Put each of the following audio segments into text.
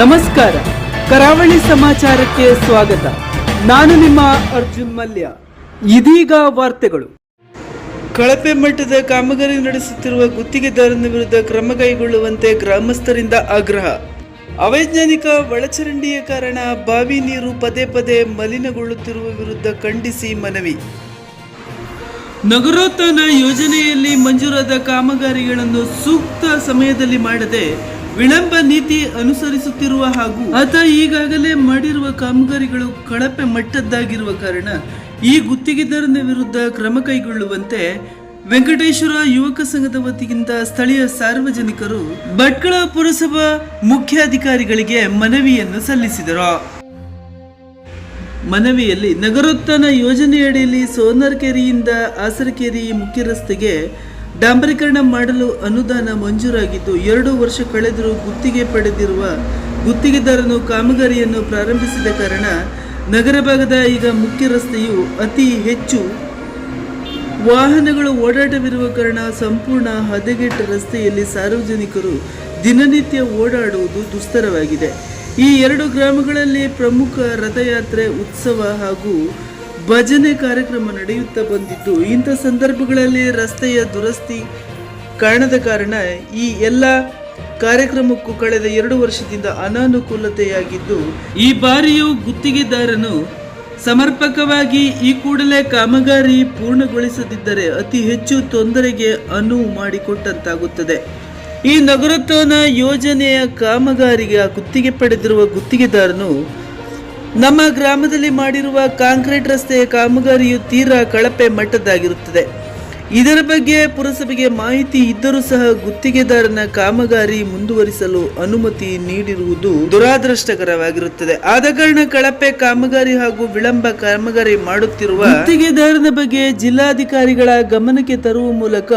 ನಮಸ್ಕಾರ. ಕರಾವಳಿ ಸಮಾಚಾರಕ್ಕೆ ಸ್ವಾಗತ. ನಾನು ನಿಮ್ಮ ಅರ್ಜುನ್ ಮಲ್ಯ. ಇದೀಗ ವಾರ್ತೆಗಳು. ಕಳಪೆ ಮಟ್ಟದ ಕಾಮಗಾರಿ ನಡೆಸುತ್ತಿರುವ ಗುತ್ತಿಗೆದಾರನ ವಿರುದ್ಧ ಕ್ರಮ ಕೈಗೊಳ್ಳುವಂತೆ ಗ್ರಾಮಸ್ಥರಿಂದ ಆಗ್ರಹ. ಅವೈಜ್ಞಾನಿಕ ಒಳಚರಂಡಿಯ ಕಾರಣ ಬಾವಿ ನೀರು ಪದೇ ಪದೇ ಮಲಿನಗೊಳ್ಳುತ್ತಿರುವ ವಿರುದ್ಧ ಖಂಡಿಸಿ ಮನವಿ. ನಗರೋತ್ಥಾನ ಯೋಜನೆಯಲ್ಲಿ ಮಂಜೂರಾದ ಕಾಮಗಾರಿಗಳನ್ನು ಸೂಕ್ತ ಸಮಯದಲ್ಲಿ ಮಾಡದೆ ವಿಳಂಬ ನೀತಿ ಅನುಸರಿಸುತ್ತಿರುವ ಹಾಗೂ ಆತ ಈಗಾಗಲೇ ಮಾಡಿರುವ ಕಾಮಗಾರಿಗಳು ಕಳಪೆ ಮಟ್ಟದ್ದಾಗಿರುವ ಕಾರಣ ಈ ಗುತ್ತಿಗೆದಾರನ ವಿರುದ್ಧ ಕ್ರಮ ಕೈಗೊಳ್ಳುವಂತೆ ವೆಂಕಟೇಶ್ವರ ಯುವಕ ಸಂಘದ ವತಿಯಿಂದ ಸ್ಥಳೀಯ ಸಾರ್ವಜನಿಕರು ಭಟ್ಕಳ ಪುರಸಭಾ ಮುಖ್ಯಾಧಿಕಾರಿಗಳಿಗೆ ಮನವಿಯನ್ನು ಸಲ್ಲಿಸಿದರು. ಮನವಿಯಲ್ಲಿ ನಗರೋತ್ಥಾನ ಯೋಜನೆಯಡಿಯಲ್ಲಿ ಸೋನರ್ಕೆರೆಯಿಂದ ಆಸರಕೆರೆ ಮುಖ್ಯ ರಸ್ತೆಗೆ ಡಾಂಬರೀಕರಣ ಮಾಡಲು ಅನುದಾನ ಮಂಜೂರಾಗಿದ್ದು, ಎರಡು ವರ್ಷ ಕಳೆದರೂ ಗುತ್ತಿಗೆ ಪಡೆದಿರುವ ಗುತ್ತಿಗೆದಾರನು ಕಾಮಗಾರಿಯನ್ನು ಪ್ರಾರಂಭಿಸಿದ ಕಾರಣ ನಗರ ಭಾಗದ ಈಗ ಮುಖ್ಯ ರಸ್ತೆಯು ಅತಿ ಹೆಚ್ಚು ವಾಹನಗಳು ಓಡಾಟವಿರುವ ಕಾರಣ ಸಂಪೂರ್ಣ ಹದಗೆಟ್ಟ ರಸ್ತೆಯಲ್ಲಿ ಸಾರ್ವಜನಿಕರು ದಿನನಿತ್ಯ ಓಡಾಡುವುದು ದುಸ್ತರವಾಗಿದೆ. ಈ ಎರಡು ಗ್ರಾಮಗಳಲ್ಲಿ ಪ್ರಮುಖ ರಥಯಾತ್ರೆ, ಉತ್ಸವ ಹಾಗೂ ಭಜನೆ ಕಾರ್ಯಕ್ರಮ ನಡೆಯುತ್ತಾ ಬಂದಿದ್ದು, ಇಂಥ ಸಂದರ್ಭಗಳಲ್ಲಿ ರಸ್ತೆಯ ದುರಸ್ತಿ ಕಾರಣದ ಕಾರಣ ಈ ಎಲ್ಲ ಕಾರ್ಯಕ್ರಮಕ್ಕೂ ಕಳೆದ ಎರಡು ವರ್ಷದಿಂದ ಅನಾನುಕೂಲತೆಯಾಗಿದ್ದು, ಈ ಬಾರಿಯೂ ಗುತ್ತಿಗೆದಾರನು ಸಮರ್ಪಕವಾಗಿ ಈ ಕೂಡಲೇ ಕಾಮಗಾರಿ ಪೂರ್ಣಗೊಳಿಸದಿದ್ದರೆ ಅತಿ ಹೆಚ್ಚು ತೊಂದರೆಗೆ ಅನುವು ಮಾಡಿಕೊಟ್ಟಂತಾಗುತ್ತದೆ. ಈ ನಗರೋತ್ಥಾನ ಯೋಜನೆಯ ಕಾಮಗಾರಿಗೆ ಗುತ್ತಿಗೆ ಪಡೆದಿರುವ ಗುತ್ತಿಗೆದಾರನು ನಮ್ಮ ಗ್ರಾಮದಲ್ಲಿ ಮಾಡಿರುವ ಕಾಂಕ್ರೀಟ್ ರಸ್ತೆಯ ಕಾಮಗಾರಿಯು ತೀರಾ ಕಳಪೆ ಮಟ್ಟದ್ದಾಗಿರುತ್ತದೆ. ಇದರ ಬಗ್ಗೆ ಪುರಸಭೆಗೆ ಮಾಹಿತಿ ಇದ್ದರೂ ಸಹ ಗುತ್ತಿಗೆದಾರನ ಕಾಮಗಾರಿ ಮುಂದುವರಿಸಲು ಅನುಮತಿ ನೀಡಿರುವುದು ದುರಾದೃಷ್ಟಕರವಾಗಿರುತ್ತದೆ. ಆದ ಕಾರಣ ಕಳಪೆ ಕಾಮಗಾರಿ ಹಾಗೂ ವಿಳಂಬ ಕಾಮಗಾರಿ ಮಾಡುತ್ತಿರುವ ಗುತ್ತಿಗೆದಾರನ ಬಗ್ಗೆ ಜಿಲ್ಲಾಧಿಕಾರಿಗಳ ಗಮನಕ್ಕೆ ತರುವ ಮೂಲಕ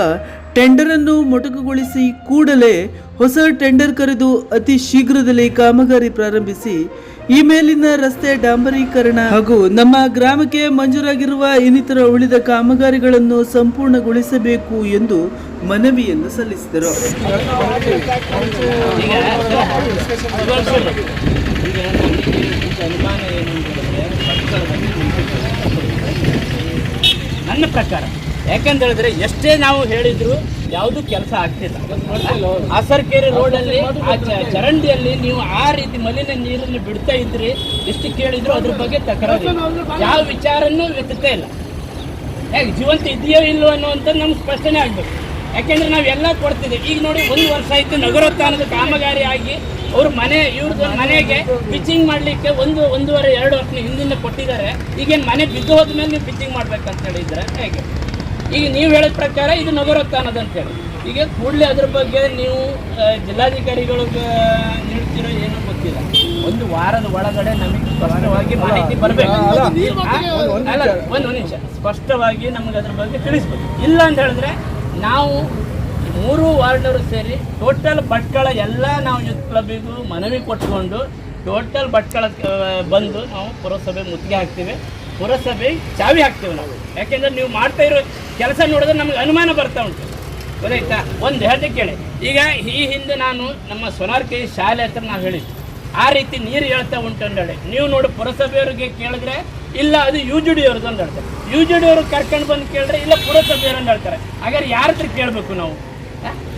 ಟೆಂಡರ್ ಅನ್ನು ಮೊಟಕುಗೊಳಿಸಿ ಕೂಡಲೇ ಹೊಸ ಟೆಂಡರ್ ಕರೆದು ಅತಿ ಶೀಘ್ರದಲ್ಲಿ ಕಾಮಗಾರಿ ಪ್ರಾರಂಭಿಸಿ ಈ ಮೇಲಿನ ರಸ್ತೆ ಡಾಂಬರೀಕರಣ ಹಾಗೂ ನಮ್ಮ ಗ್ರಾಮಕ್ಕೆ ಮಂಜೂರಾಗಿರುವ ಇನ್ನಿತರ ಉಳಿದ ಕಾಮಗಾರಿಗಳನ್ನು ಸಂಪೂರ್ಣಗೊಳಿಸಬೇಕು ಎಂದು ಮನವಿಯನ್ನು ಸಲ್ಲಿಸಿದರು. ನನ್ನ ಪ್ರಕಾರ ಯಾಕಂತ ಹೇಳಿದ್ರೆ ಎಷ್ಟೇ ನಾವು ಹೇಳಿದ್ರು ಯಾವುದು ಕೆಲಸ ಆಗ್ತಿಲ್ಲ. ಅಸರ್ಕೇರಿ ರೋಡಲ್ಲಿ ಆ ಚರಂಡಿಯಲ್ಲಿ ನೀವು ಆ ರೀತಿ ಮಲಿನ ನೀರನ್ನು ಬಿಡ್ತಾ ಇದ್ರಿ, ಎಷ್ಟು ಕೇಳಿದ್ರು ಅದ್ರ ಬಗ್ಗೆ ತಕರಾರು. ಯಾವ ವಿಚಾರನೂ ವ್ಯಕ್ತತೆ ಇಲ್ಲ. ಯಾಕೆ ಜೀವಂತ ಇದೆಯೋ ಇಲ್ಲೋ ಅನ್ನುವಂಥ ನಮ್ಗೆ ಸ್ಪಷ್ಟನೆ ಆಗಬೇಕು. ಯಾಕೆಂದ್ರೆ ನಾವೆಲ್ಲ ಕೊಡ್ತಿದ್ದೀವಿ ಈಗ ನೋಡಿ ಒಂದು ವರ್ಷ ಆಯ್ತು ನಗರೋತ್ಥಾನದ ಕಾಮಗಾರಿ ಆಗಿ ಅವ್ರ ಮನೆ, ಇವ್ರದ್ದು ಮನೆಗೆ ಪಿಚ್ಚಿಂಗ್ ಮಾಡಲಿಕ್ಕೆ ಒಂದು, ಒಂದೂವರೆ, ಎರಡು ವರ್ಷ ಹಿಂದಿನ ಕೊಟ್ಟಿದ್ದಾರೆ. ಈಗೇನು ಮನೆ ಬಿದ್ದು ಹೋದ್ಮೇಲೆ ನೀವು ಪಿಚ್ಚಿಂಗ್ ಮಾಡ್ಬೇಕಂತ ಹೇಳಿದ್ರೆ ಹೇಗೆ? ಈಗ ನೀವು ಹೇಳಿದ ಪ್ರಕಾರ ಇದು ನಗರೋತ್ಥಾನದ ಅಂತೇಳಿ ಈಗ ಕೂಡಲೇ ಅದ್ರ ಬಗ್ಗೆ ನೀವು ಜಿಲ್ಲಾಧಿಕಾರಿಗಳು ಜಿಲ್ಲಾಧಿಕಾರಿಗಳಿಗೆ ನೀಡ್ತಿರೋ ಏನೋ ಗೊತ್ತಿಲ್ಲ. ಒಂದು ವಾರದ ಒಳಗಡೆ ನಮಗೆ ಸ್ಪಷ್ಟವಾಗಿ ಮಾಹಿತಿ ಬರಬೇಕು. ಅಲ್ಲ ಒಂದು ನಿಮಿಷ. ಸ್ಪಷ್ಟವಾಗಿ ನಮಗೆ ಅದ್ರ ಬಗ್ಗೆ ತಿಳಿಸ್ಬೇಕು. ಇಲ್ಲ ಅಂತ ಹೇಳಿದ್ರೆ ನಾವು ಮೂರು ವಾರ್ಡ್ನವರು ಸೇರಿ ಟೋಟಲ್ ಭಟ್ಕಳ ಎಲ್ಲ ನಾವು ಯೂತ್ ಕ್ಲಬ್ಗೂ ಮನವಿ ಕೊಟ್ಕೊಂಡು ಟೋಟಲ್ ಭಟ್ಕಳ ಬಂದು ನಾವು ಪುರಸಭೆ ಮುತ್ತಿಗೆ ಹಾಕ್ತೀವಿ. ಪುರಸಭೆ ಚಾವಿ ಹಾಕ್ತೇವೆ ನಾವು. ಯಾಕೆಂದ್ರೆ ನೀವು ಮಾಡ್ತಾ ಇರೋ ಕೆಲಸ ನೋಡಿದ್ರೆ ನಮಗೆ ಅನುಮಾನ ಬರ್ತಾ ಉಂಟು. ಗೊತ್ತಾಯ್ತಾ? ಒಂದು ಹೇಳ್ದೆ ಕೇಳಿ. ಈಗ ಈ ಹಿಂದೆ ನಾನು ನಮ್ಮ ಸೊನಾರ್ಕೆ ಶಾಲೆ ಹತ್ರ ನಾವು ಹೇಳಿದ್ವಿ ಆ ರೀತಿ ನೀರು ಹೇಳ್ತಾ ಉಂಟು ಅಂದೇಳಿ. ನೀವು ನೋಡಿ ಪುರಸಭೆಯವರಿಗೆ ಕೇಳಿದ್ರೆ, ಇಲ್ಲ, ಅದು ಯು ಜಿ ಡಿ ಅವ್ರದ್ದು ಅಂತ ಹೇಳ್ತಾರೆ. ಯು ಜಿ ಡಿ ಅವ್ರಿಗೆ ಕರ್ಕೊಂಡು ಬಂದು ಕೇಳಿದ್ರೆ, ಇಲ್ಲ, ಪುರಸಭೆಯವ್ರು ಅಂತ ಹೇಳ್ತಾರೆ. ಹಾಗಾದ್ರೆ ಯಾರ ಹತ್ರ ಕೇಳಬೇಕು ನಾವು?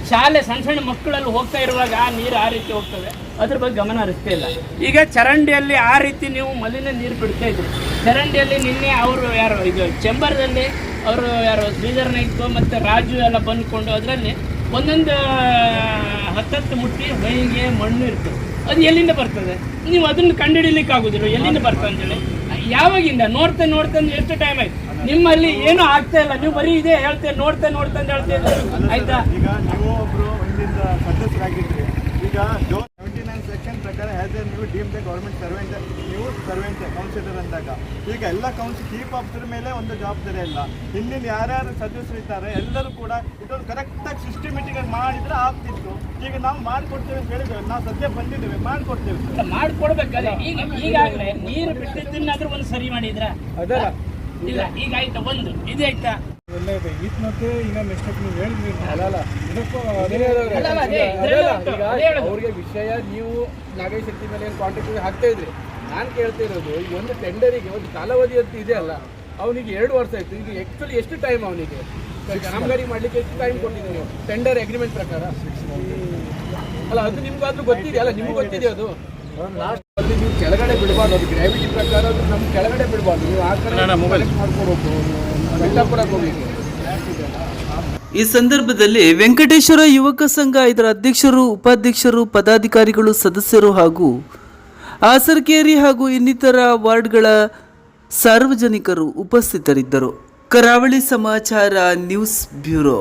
ಶಾಲೆ ಸಣ್ಣ ಸಣ್ಣ ಮಕ್ಕಳಲ್ಲಿ ಹೋಗ್ತಾ ಇರುವಾಗ ಆ ನೀರು ಆ ರೀತಿ ಹೋಗ್ತದೆ? ಅದ್ರ ಬಗ್ಗೆ ಗಮನ ಹರಿಸ್ತಾ ಇಲ್ಲ. ಈಗ ಚರಂಡಿಯಲ್ಲಿ ಆ ರೀತಿ ನೀವು ಮಲಿನ ನೀರು ಬಿಡ್ತಾ ಇದ್ರಿ ಚರಂಡಿಯಲ್ಲಿ ನಿನ್ನೆ ಅವರು ಯಾರು ಇದು ಚೆಂಬರ್ದಲ್ಲಿ ಅವರು ಯಾರು ನಾಯ್ಕ ಮತ್ತು ರಾಜು ಎಲ್ಲ ಬಂದ್ಕೊಂಡು ಅದರಲ್ಲಿ ಒಂದೊಂದು ಹತ್ತತ್ತು ಮುಟ್ಟಿ ಹೊಯ್ಗೆ ಮಣ್ಣು ಇರ್ತದೆ. ಅದು ಎಲ್ಲಿಂದ ಬರ್ತದೆ? ನೀವು ಅದನ್ನು ಕಂಡುಹಿಡಿಲಿಕ್ಕೆ ಆಗೋದಿಲ್ಲ ಎಲ್ಲಿಂದ ಬರ್ತದೆ ಅಂತೇಳಿ? ಯಾವಾಗಿಂದ? ನೋಡ್ತಾ ನೋಡ್ತಾ ಎಷ್ಟು ಟೈಮ್ ಆಯ್ತು? ನಿಮ್ಮಲ್ಲಿ ಏನೂ ಆಗ್ತಾ ಇಲ್ಲ. ನೀವು ಬರೀ ಇದೇ ಹೇಳ್ತೇವೆ ನೋಡ್ತಾ ನೋಡ್ತಾ ಅಂತ ಹೇಳ್ತೇವೆ ಆಯ್ತಾ? ಈಗ ನೀವು ಒಬ್ರು ಸದಸ್ಯರಾಗಿದ್ರಿ ಈಗ ಹ್ಯಾಸ್ ಎ ನೀವು ಡೀಮ್ ದ ಗೌರ್ಮೆಂಟ್ ಸರ್ವೆಂಟ್ ನೀವು ಸರ್ವೆಂಟ್ ಕೌನ್ಸಿಲರ್ ಅಂದಾಗ. ಈಗ ಎಲ್ಲ ಕೌನ್ಸಿಲ್ ಚೀಫ್ ಆಫೀಸರ್ ಮೇಲೆ ಒಂದು ಜವಾಬ್ದಾರಿ ಇಲ್ಲ ಹಿಂದಿನ ಯಾರ್ಯಾರು ಸದಸ್ಯರು ಇದ್ದಾರೆ ಎಲ್ಲರೂ ಕೂಡ ಇದೊಂದು ಕರೆಕ್ಟಾಗಿ ಸಿಸ್ಟಮೆಟಿಕ್ ಆಗಿ ಮಾಡಿದ್ರೆ ಆಗ್ತಿತ್ತು. ಈಗ ನಾವು ಮಾಡಿಕೊಡ್ತೇವೆ ಅಂತ ಹೇಳಿದ್ದೇವೆ ನಾವು ಸದ್ಯ ಬಂದಿದ್ದೇವೆ ಮಾಡಿಕೊಡ್ತೇವೆ. ಮಾಡಿಕೊಡ್ಬೇಕಲ್ಲ. ಈಗ ಈಗಾಗಲೇ ನೀರು ಬಿಟ್ಟಿದ್ದನ್ನಾದ್ರೂ ಒಂದು ಸರಿ ಮಾಡಿದ್ರ? ಇಲ್ಲ ಈಗ ಆಯ್ತಾ ಒಂದು. ಇದಾಯ್ತಾ ಆಯ್ತಾ? ಒಳ್ಳೆಯದು ಈತ್ ಮತ್ತೆ ಈಗ ನೆಕ್ಸ್ಟ್ ನೀವು ಹೇಳಿದ್ರಿ. ಅಲ್ಲ ಇದಕ್ಕೂ. ಅವ್ರಿಗೆ ವಿಷಯ ನೀವು ನಾಗೇಶ್ ಶೆಟ್ಟಿ ಮೇಲೆ ಏನು ಕಾಂಟ್ಯಾಕ್ಟ್ ಹಾಕ್ತಾ ಇದ್ರಿ. ನಾನು ಕೇಳ್ತಿರೋದು ಈ ಒಂದು ಟೆಂಡರಿಗೆ ಒಂದು ಕಾಲಾವಧಿ ಅಂತ ಇದೆ ಅಲ್ಲ ಅವನಿಗೆ ಎರಡು ವರ್ಷ ಆಯ್ತು. ಈಗ ಆ್ಯಕ್ಚುಲಿ ಎಷ್ಟು ಟೈಮ್ ಅವನಿಗೆ? ಕಾಮಗಾರಿ ಮಾಡ್ಲಿಕ್ಕೆ ಎಷ್ಟು ಟೈಮ್ ಕೊಟ್ಟಿದ್ದೀರಿ ನೀವು? ಟೆಂಡರ್ ಅಗ್ರಿಮೆಂಟ್ ಪ್ರಕಾರ? ಅಲ್ಲ ಅದು ನಿಮ್ಗಾದ್ರೂ ಗೊತ್ತಿದೆ ಅಲ್ಲ ನಿಮ್ಗೆ ಗೊತ್ತಿದೆ ಅದು? ಲಾಸ್ಟ್ ಅಲ್ಲಿ ನೀವು ಕೆಳಗಡೆ ಬಿಡಬಾರ್ದು. ಅದು ಗ್ರಾವಿಟಿ ಪ್ರಕಾರ ಅದು ನಮ್ಗೆ ಕೆಳಗಡೆ ಬಿಡಬಾರ್ದು. ನೀವು ಆ ಕಡೆ ಮಾಡ್ಕೊಬೇಕು. ಈ ಸಂದರ್ಭದಲ್ಲಿ ವೆಂಕಟೇಶ್ವರ ಯುವಕ ಸಂಘ, ಇದರ ಅಧ್ಯಕ್ಷರು, ಉಪಾಧ್ಯಕ್ಷರು, ಪದಾಧಿಕಾರಿಗಳು, ಸದಸ್ಯರು ಹಾಗೂ ಆಸರ್ಕೇರಿ ಹಾಗೂ ಇನ್ನಿತರ ವಾರ್ಡ್ಗಳ ಸಾರ್ವಜನಿಕರು ಉಪಸ್ಥಿತರಿದ್ದರು. ಕರಾವಳಿ ಸಮಾಚಾರ ನ್ಯೂಸ್ ಬ್ಯೂರೋ.